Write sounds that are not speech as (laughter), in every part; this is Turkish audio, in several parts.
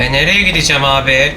E nereye gideceğim abi?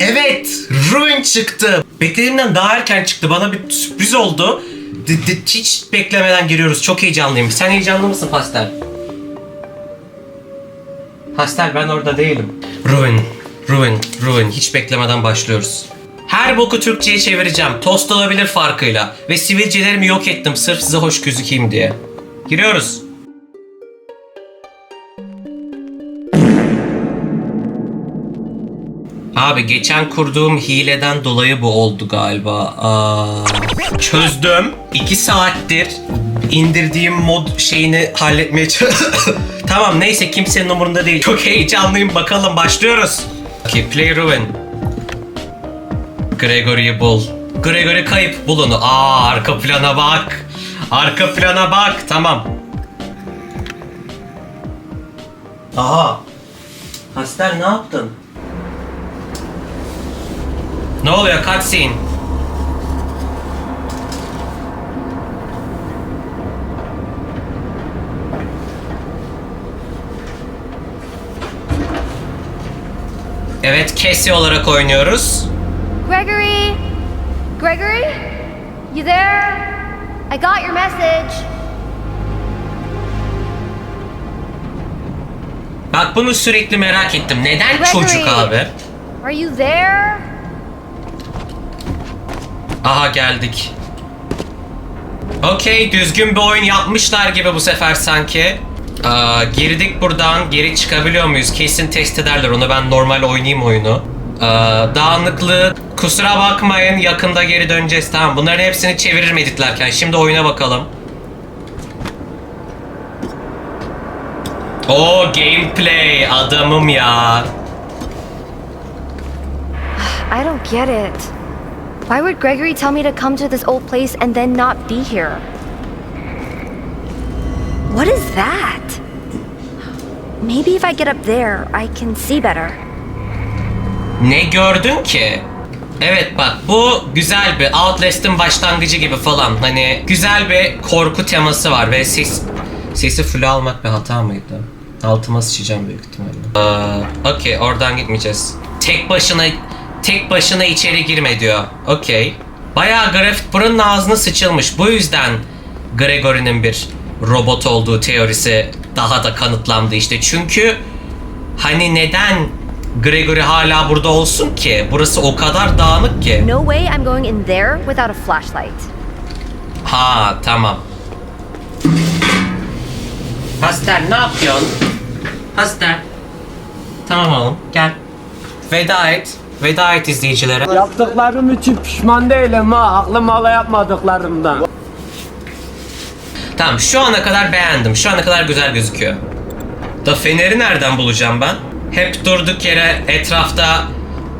Evet, Ruin çıktı. Beklediğimden daha erken çıktı. Bana bir sürpriz oldu. D- d- hiç beklemeden giriyoruz. Çok heyecanlıyım. Sen heyecanlı mısın Pastel? Pastel ben orada değilim. Ruin, Ruin, Ruin. Hiç beklemeden başlıyoruz. Her boku Türkçe'ye çevireceğim. Tost olabilir farkıyla. Ve sivilcelerimi yok ettim sırf size hoş gözükeyim diye. Giriyoruz. Abi geçen kurduğum hileden dolayı bu oldu galiba. Aa, çözdüm. 2 saattir indirdiğim mod şeyini halletmeye çalışıyorum. (laughs) tamam neyse kimsenin umurunda değil. Çok heyecanlıyım bakalım başlıyoruz. Okay, play ruin. Gregory'yi bul. Gregory kayıp bul onu. Aa arka plana bak. Arka plana bak. Tamam. Aha. Hastel ne yaptın? Ne oluyor cutscene? Evet, Cassie olarak oynuyoruz. Gregory? Gregory? You there? I got your message. Bak bunu sürekli merak ettim. Neden Gregory. çocuk abi? Are you there? Aha geldik. Okey düzgün bir oyun yapmışlar gibi bu sefer sanki. Aa, girdik buradan geri çıkabiliyor muyuz? Kesin test ederler onu ben normal oynayayım oyunu. Aa, dağınıklığı kusura bakmayın yakında geri döneceğiz tamam bunların hepsini çeviririm editlerken şimdi oyuna bakalım. O gameplay adamım ya. I don't get it. Why would Gregory tell me to come to this old place and then not be here? What is that? Maybe if I get up there, I can see better. Ne gördün ki? Evet bak bu güzel bir Outlast'ın başlangıcı gibi falan. Hani güzel bir korku teması var ve ses sesi full almak bir hata mıydı? Altıma sıçacağım büyük ihtimalle. Aa, Okey oradan gitmeyeceğiz. Tek başına tek başına içeri girme diyor. Okey. Bayağı grafik buranın ağzına sıçılmış. Bu yüzden Gregory'nin bir robot olduğu teorisi daha da kanıtlandı işte. Çünkü Hani neden Gregory hala burada olsun ki? Burası o kadar dağınık ki. No way I'm going in there without a flashlight. Ha tamam. Hastel ne yapıyorsun? Hastel. Tamam oğlum gel. Veda et. Veda et izleyicilere. Yaptıklarım için pişman değilim ha. Aklım hala yapmadıklarımdan. Tamam şu ana kadar beğendim. Şu ana kadar güzel gözüküyor. Da feneri nereden bulacağım ben? Hep durduk yere etrafta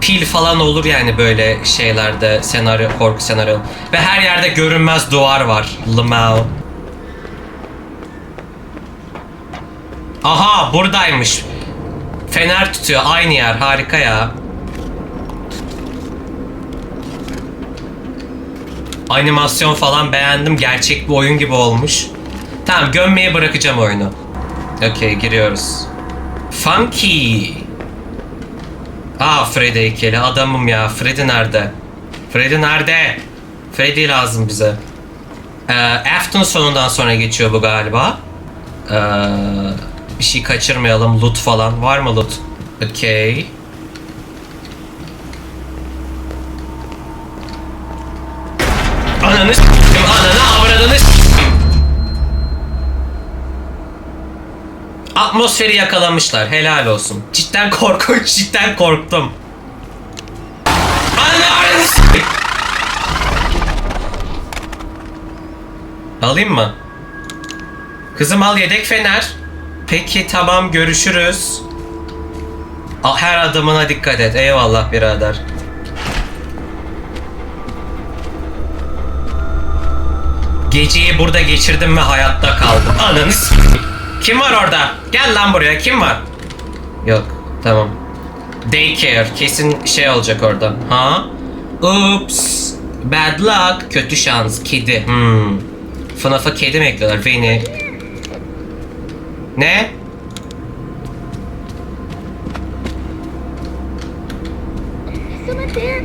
pil falan olur yani böyle şeylerde senaryo, korku senaryo. Ve her yerde görünmez duvar var. Lamau. Aha buradaymış. Fener tutuyor aynı yer harika ya. Animasyon falan beğendim. Gerçek bir oyun gibi olmuş. Tamam gömmeye bırakacağım oyunu. Okey giriyoruz. Funky. Aa Freddy heykeli adamım ya. Freddy nerede? Freddy nerede? Freddy lazım bize. Ee, Afton sonundan sonra geçiyor bu galiba. Ee, bir şey kaçırmayalım. Loot falan. Var mı loot? Okey. Atmosferi yakalamışlar. Helal olsun. Cidden korkunç. (laughs) Cidden korktum. Alayım mı? Kızım al yedek fener. Peki tamam görüşürüz. Her adımına dikkat et. Eyvallah birader. Geceyi burada geçirdim ve hayatta kaldım. Ananı Kim var orada? Gel lan buraya. Kim var? Yok. Tamam. Daycare. Kesin şey olacak orada. Ha? Oops. Bad luck. Kötü şans. Kedi. Hmm. FNAF'a kedi mi ekliyorlar? Veni. Ne? Someone there?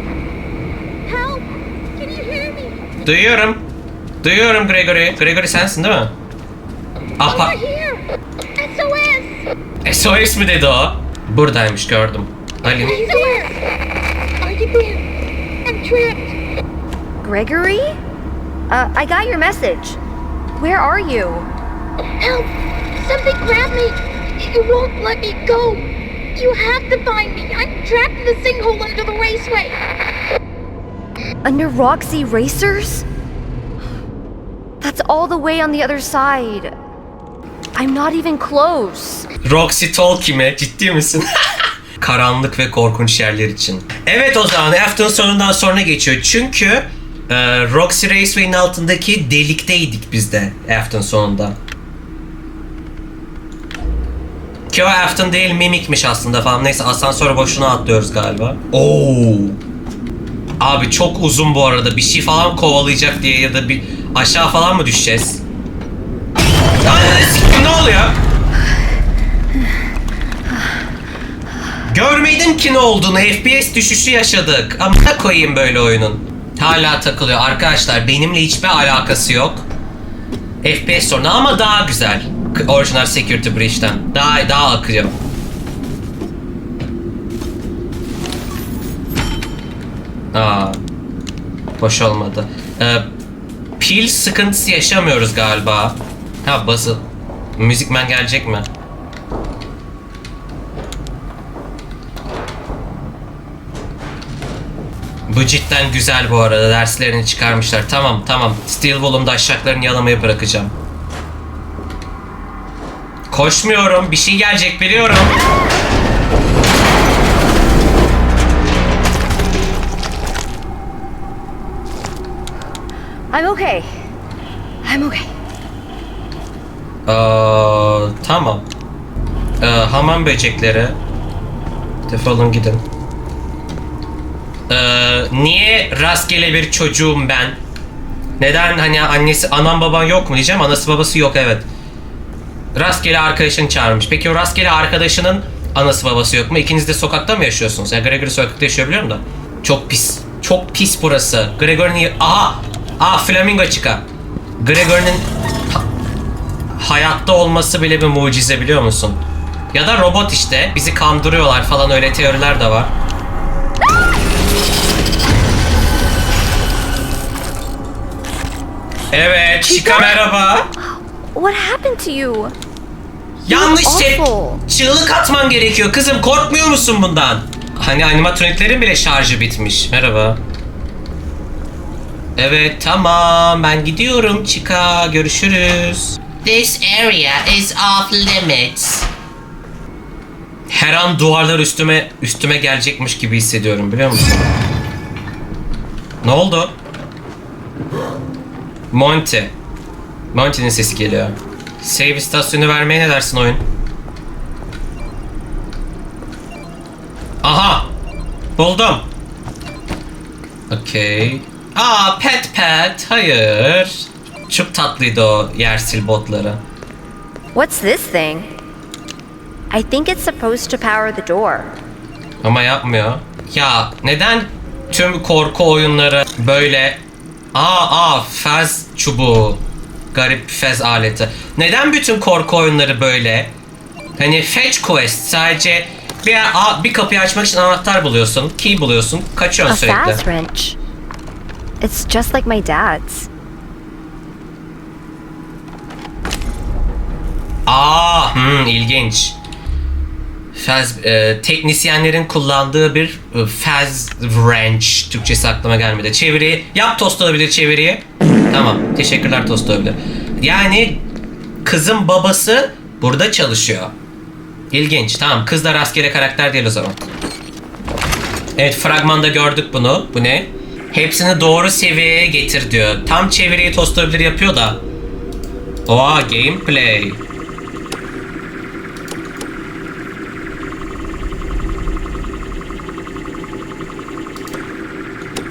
Help! Can you hear me? Duyuyorum. Duyuyorum Gregory. Gregory sensin değil mi? Apa. Over here! SOS! SOS mi dedi o? Buradaymış gördüm. Ali. SOS! Are you there? I'm trapped. Gregory? Uh, I got your message. Where are you? Help! Something grabbed me! You won't let me go! You have to find me! I'm trapped in the sinkhole under the raceway! Under Roxy Racers? That's all the way on the other side. I'm not even close. Roxy Tolkien mi? Ciddi misin? (laughs) Karanlık ve korkunç yerler için. Evet o zaman Afton sonundan sonra geçiyor. Çünkü e, Roxy Raceway'in altındaki delikteydik biz de Afton sonunda. Ki o Afton değil mimikmiş aslında falan. Neyse asansöre boşuna atlıyoruz galiba. Oo. Abi çok uzun bu arada. Bir şey falan kovalayacak diye ya da bir aşağı falan mı düşeceğiz? Sikeyim, ne oluyor? Görmedim ki ne olduğunu. FPS düşüşü yaşadık. Amına koyayım böyle oyunun. Hala takılıyor. Arkadaşlar benimle hiçbir alakası yok. FPS sorunu ama daha güzel. Orijinal Security Breach'ten. Daha daha akıcı. Aa. Hoş olmadı. Ee, pil sıkıntısı yaşamıyoruz galiba. Ha basıl. Müzikmen gelecek mi? Bu cidden güzel bu arada. Derslerini çıkarmışlar. Tamam tamam. Steel Wool'umda aşağılarını yalamayı bırakacağım. Koşmuyorum. Bir şey gelecek biliyorum. I'm okay. I'm okay. Aa, tamam. Ee, hamam böcekleri. Defolun gidin. Ee, niye rastgele bir çocuğum ben? Neden hani annesi, anan baban yok mu diyeceğim. Anası babası yok evet. Rastgele arkadaşını çağırmış. Peki o rastgele arkadaşının anası babası yok mu? İkiniz de sokakta mı yaşıyorsunuz? Ya Gregory sokakta yaşıyor biliyorum da. Çok pis. Çok pis burası. Gregory'nin... Aha! Aa flamingo çıka. Gregory'nin hayatta olması bile bir mucize biliyor musun? Ya da robot işte. Bizi kandırıyorlar falan öyle teoriler de var. Evet, Chica merhaba. What happened to you? Yanlış şey. Çığlık atman gerekiyor kızım. Korkmuyor musun bundan? Hani animatroniklerin bile şarjı bitmiş. Merhaba. Evet tamam ben gidiyorum Chica. Görüşürüz. This area is off limits. Her an duvarlar üstüme üstüme gelecekmiş gibi hissediyorum biliyor musun? Ne oldu? Monty. Monty'nin sesi geliyor. Save istasyonu vermeye ne dersin oyun? Aha! Buldum. Okey. Aa pet pet. Hayır. Çok tatlıydı o yersil botları. What's this thing? I think it's supposed to power the door. Ama yapmıyor. Ya neden tüm korku oyunları böyle Aa aa fez çubuğu. Garip fez aleti. Neden bütün korku oyunları böyle? Hani fetch quest sadece bir, aa, bir kapıyı açmak için anahtar buluyorsun, key buluyorsun, kaçıyorsun A sürekli. fast wrench. It's just like my dad's. Aa, hmm, ilginç. Fez, e, teknisyenlerin kullandığı bir e, fez wrench. Türkçesi aklıma gelmedi. Çeviri. Yap tost olabilir çeviriyi. Tamam. Teşekkürler tost olabilir. Yani kızın babası burada çalışıyor. İlginç. Tamam. Kız da rastgele karakter değil o zaman. Evet fragmanda gördük bunu. Bu ne? Hepsini doğru seviyeye getir diyor. Tam çeviriyi tost olabilir yapıyor da. Oha gameplay.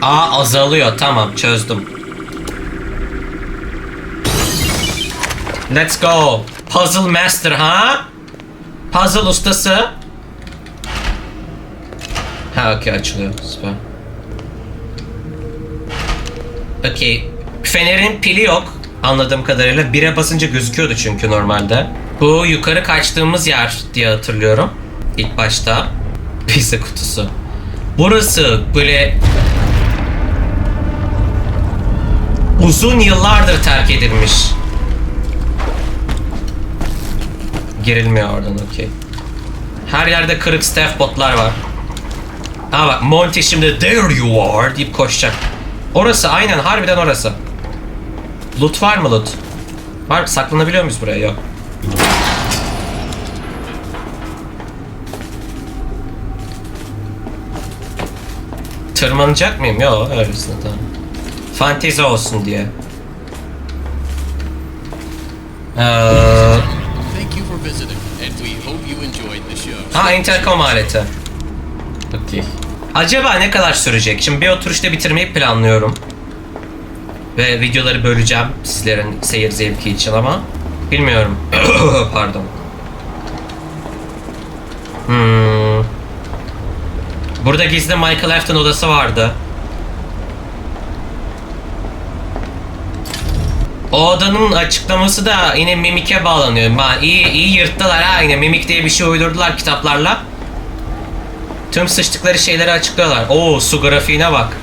Aa azalıyor tamam çözdüm. Let's go. Puzzle master ha? Puzzle ustası. Ha okey açılıyor. Süper. Okey. Fenerin pili yok. Anladığım kadarıyla. Bire basınca gözüküyordu çünkü normalde. Bu yukarı kaçtığımız yer diye hatırlıyorum. İlk başta. Pizza kutusu. Burası böyle uzun yıllardır terk edilmiş. Girilmiyor oradan okey. Her yerde kırık staff botlar var. Ha bak Monty şimdi there you are deyip koşacak. Orası aynen harbiden orası. Loot var mı loot? Var saklanabiliyor muyuz buraya? Yok. Tırmanacak mıyım? Yok öylesine tamam. Fantezi olsun diye. Ee, Thank you for visiting, and we hope you enjoyed the show. ha intercom aleti. Okey. Acaba ne kadar sürecek? Şimdi bir oturuşta bitirmeyi planlıyorum. Ve videoları böleceğim sizlerin seyir zevki için ama bilmiyorum. (coughs) Pardon. Hmm. Burada gizli Michael Afton odası vardı. O odanın açıklaması da yine mimike bağlanıyor. Ma iyi iyi yırttılar ha yine mimik diye bir şey uydurdular kitaplarla. Tüm sıçtıkları şeyleri açıklıyorlar. Oo su grafiğine bak.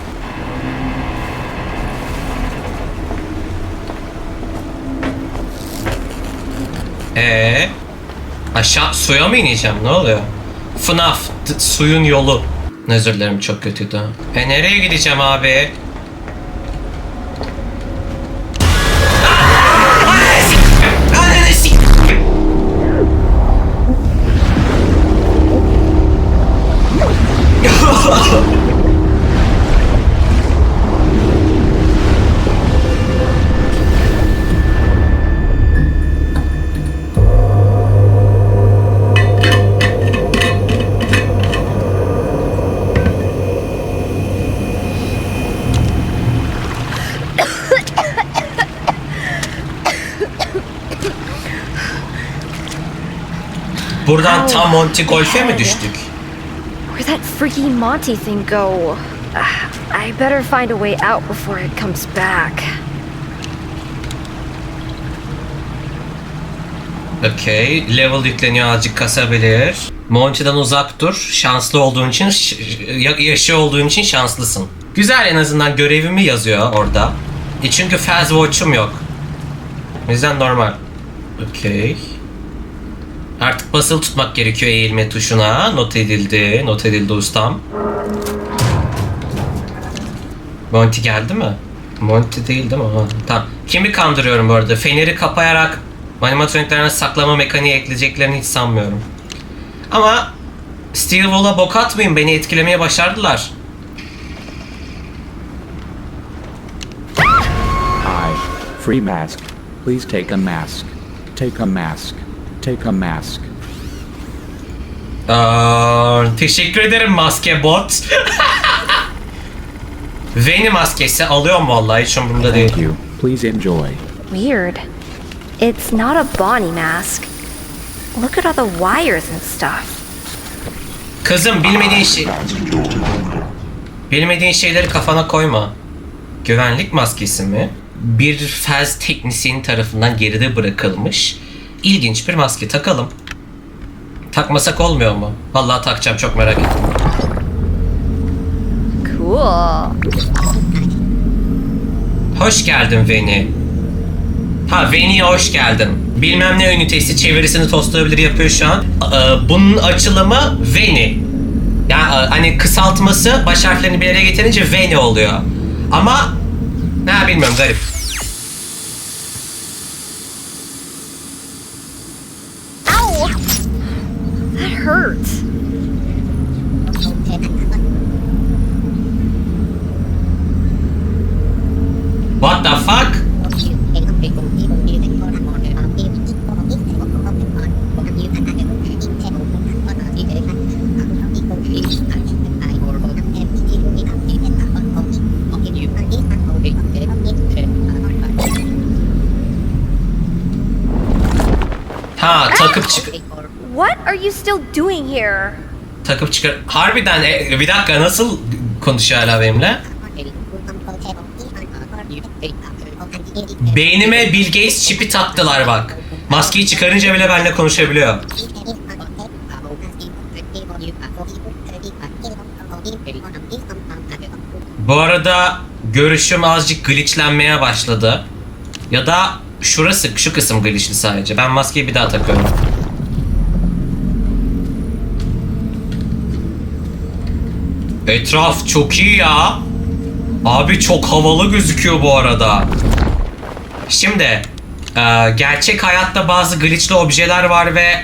Ee, aşağı suya mı ineceğim? Ne oluyor? FNAF suyun yolu. Özür dilerim çok kötüydü. E nereye gideceğim abi? Buradan tam Monty Golf'e mi düştük? Where'd that freaky Monty thing go? (sighs) I better find a way out before it comes back. Okey. Level yükleniyor azıcık kasabilir. Monty'den uzak dur. Şanslı olduğun için, yaşı olduğun için şanslısın. Güzel en azından görevimi yazıyor orada. E çünkü Fast Watch'um yok. O yüzden normal. Okey. Basılı tutmak gerekiyor eğilme tuşuna. Not edildi. Not edildi ustam. Monty geldi mi? Monty değil değil mi? Ha, tamam. Kimi kandırıyorum bu arada? Feneri kapayarak animatroniklerine saklama mekaniği ekleyeceklerini hiç sanmıyorum. Ama Steel Wool'a bok atmayın beni etkilemeye başardılar. I. Free mask. Please take a mask. Take a mask. Take a mask. Aa, teşekkür ederim maske bot. (laughs) Veni maskesi alıyorum vallahi hiç umurumda değil. Thank you. Please enjoy. Weird. It's not a Bonnie mask. Look at all the wires and stuff. Kızım bilmediğin şey... Bilmediğin şeyleri kafana koyma. Güvenlik maskesi mi? Bir fez teknisyeni tarafından geride bırakılmış. İlginç bir maske takalım. Takmasak olmuyor mu? Vallahi takacağım çok merak ettim. Cool. Hoş geldin Veni. Ha Veni'ye hoş geldin. Bilmem ne ünitesi çevirisini tostlayabilir yapıyor şu an. Ee, bunun açılımı Veni. Yani e, hani kısaltması baş harflerini bir yere getirince Veni oluyor. Ama ne bilmiyorum garip. Ow! That hurts. What the fuck? Ha takıp çık What are you still doing here? takıp çıkar. Harbiden e, bir dakika nasıl konuşuyor hala benimle? Beynime Bill Gates çipi taktılar bak. Maskeyi çıkarınca bile benimle konuşabiliyor. Bu arada görüşüm azıcık glitchlenmeye başladı. Ya da şurası şu kısım glitchli sadece. Ben maskeyi bir daha takıyorum. Etraf çok iyi ya. Abi çok havalı gözüküyor bu arada. Şimdi e, gerçek hayatta bazı glitchli objeler var ve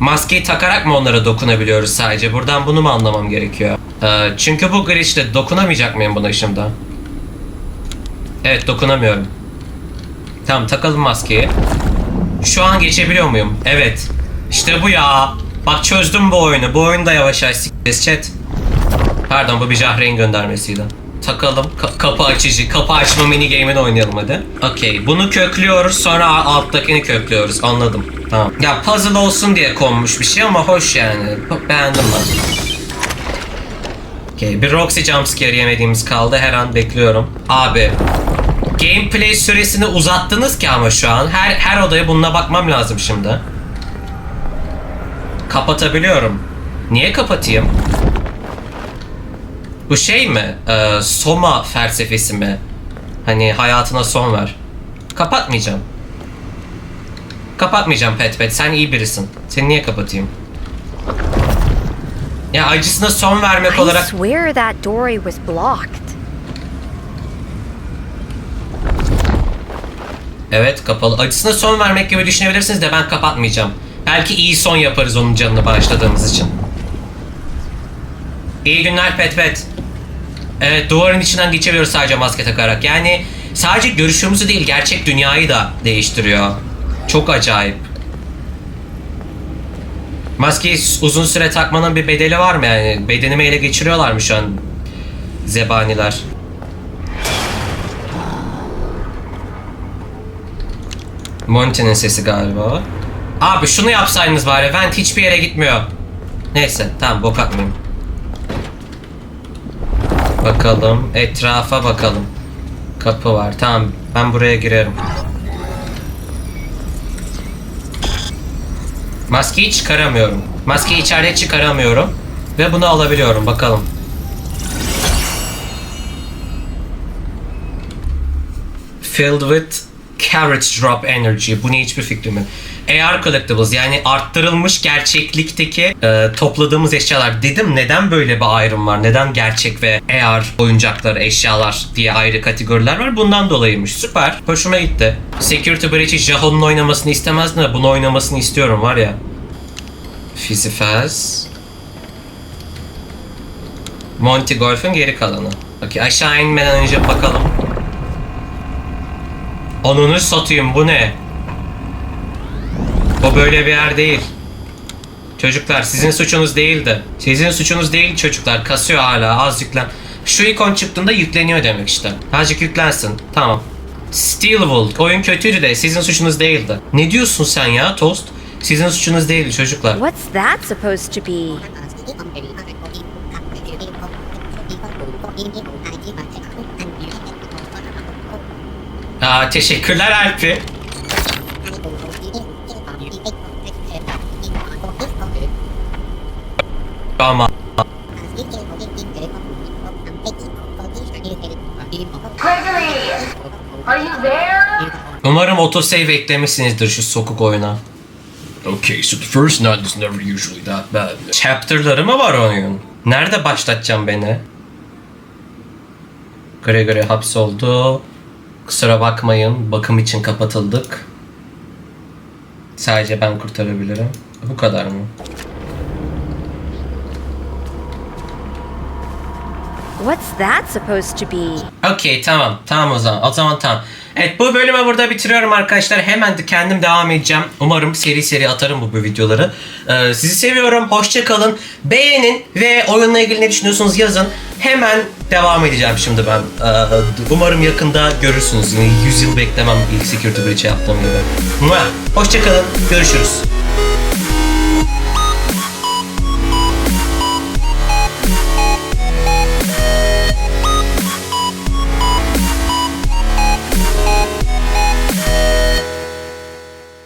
maskeyi takarak mı onlara dokunabiliyoruz sadece? Buradan bunu mu anlamam gerekiyor? E, çünkü bu glitchli dokunamayacak mıyım buna şimdi? Evet dokunamıyorum. Tamam takalım maskeyi. Şu an geçebiliyor muyum? Evet. İşte bu ya. Bak çözdüm bu oyunu. Bu oyunu da yavaş yavaş s**eceğiz chat. Pardon bu bir Jahreyn göndermesiydi. Takalım. Ka- kapı açıcı, kapı açma mini game'ini oynayalım hadi. Okey. Bunu köklüyoruz sonra alttakini köklüyoruz. Anladım. Tamam. Ya puzzle olsun diye konmuş bir şey ama hoş yani. Beğendim ben. Okey. Bir Roxy jumpscare yemediğimiz kaldı. Her an bekliyorum. Abi. Gameplay süresini uzattınız ki ama şu an. Her her odaya bununla bakmam lazım şimdi. Kapatabiliyorum. Niye kapatayım? Bu şey mi? Ee, Soma felsefesi mi? Hani hayatına son ver. Kapatmayacağım. Kapatmayacağım Pet Pet. Sen iyi birisin. Seni niye kapatayım? Ya acısına son vermek I olarak... swear that doorway was blocked. Evet kapalı. Acısına son vermek gibi düşünebilirsiniz de ben kapatmayacağım. Belki iyi son yaparız onun canını bağışladığımız için. İyi günler Pet. Evet duvarın içinden geçebiliyoruz sadece maske takarak. Yani sadece görüşümüzü değil gerçek dünyayı da değiştiriyor. Çok acayip. Maskeyi uzun süre takmanın bir bedeli var mı yani? Bedenimi ele geçiriyorlar mı şu an zebaniler? Monty'nin sesi galiba. Abi şunu yapsaydınız bari. Vent hiçbir yere gitmiyor. Neyse tamam bok atmayayım. Bakalım. Etrafa bakalım. Kapı var. Tamam ben buraya girerim. Maskeyi çıkaramıyorum. Maskeyi içeride çıkaramıyorum. Ve bunu alabiliyorum. Bakalım. Filled with carrot drop energy. Bu ne hiçbir fikrim yok. AR collectibles yani arttırılmış gerçeklikteki e, topladığımız eşyalar. Dedim neden böyle bir ayrım var? Neden gerçek ve AR oyuncaklar, eşyalar diye ayrı kategoriler var? Bundan dolayıymış. Süper. Hoşuma gitti. Security Breach'i Jaho'nun oynamasını istemezdim de bunu oynamasını istiyorum var ya. Fizifaz. Monty Golf'ün geri kalanı. Okey aşağı inmeden önce bakalım. Onunu satayım bu ne? O böyle bir yer değil. Çocuklar sizin suçunuz değildi. Sizin suçunuz değil çocuklar. Kasıyor hala az yüklen. Şu ikon çıktığında yükleniyor demek işte. Azıcık yüklensin. Tamam. Steelwood. Oyun kötüydü de sizin suçunuz değildi. Ne diyorsun sen ya Toast? Sizin suçunuz değildi çocuklar. What's that supposed to be? Aa, teşekkürler Alpi. Ama umarım autosave eklemişsinizdir şu sokuk oyuna. Okay, so the first night is never usually that bad. Chapter'ları mı var oyun? Nerede başlatacağım beni? Gregory hapsoldu. Kusura bakmayın, bakım için kapatıldık. Sadece ben kurtarabilirim. Bu kadar mı? What's that supposed to be? Okey tamam. Tamam o zaman. O zaman tamam. Evet bu bölümü burada bitiriyorum arkadaşlar. Hemen de kendim devam edeceğim. Umarım seri seri atarım bu, bu videoları. Ee, sizi seviyorum. Hoşça kalın. Beğenin ve oyunla ilgili ne düşünüyorsunuz yazın. Hemen devam edeceğim şimdi ben. Ee, umarım yakında görürsünüz. Yine 100 yıl beklemem ilk Security Breach'e yaptığım gibi. Hoşça kalın. Görüşürüz.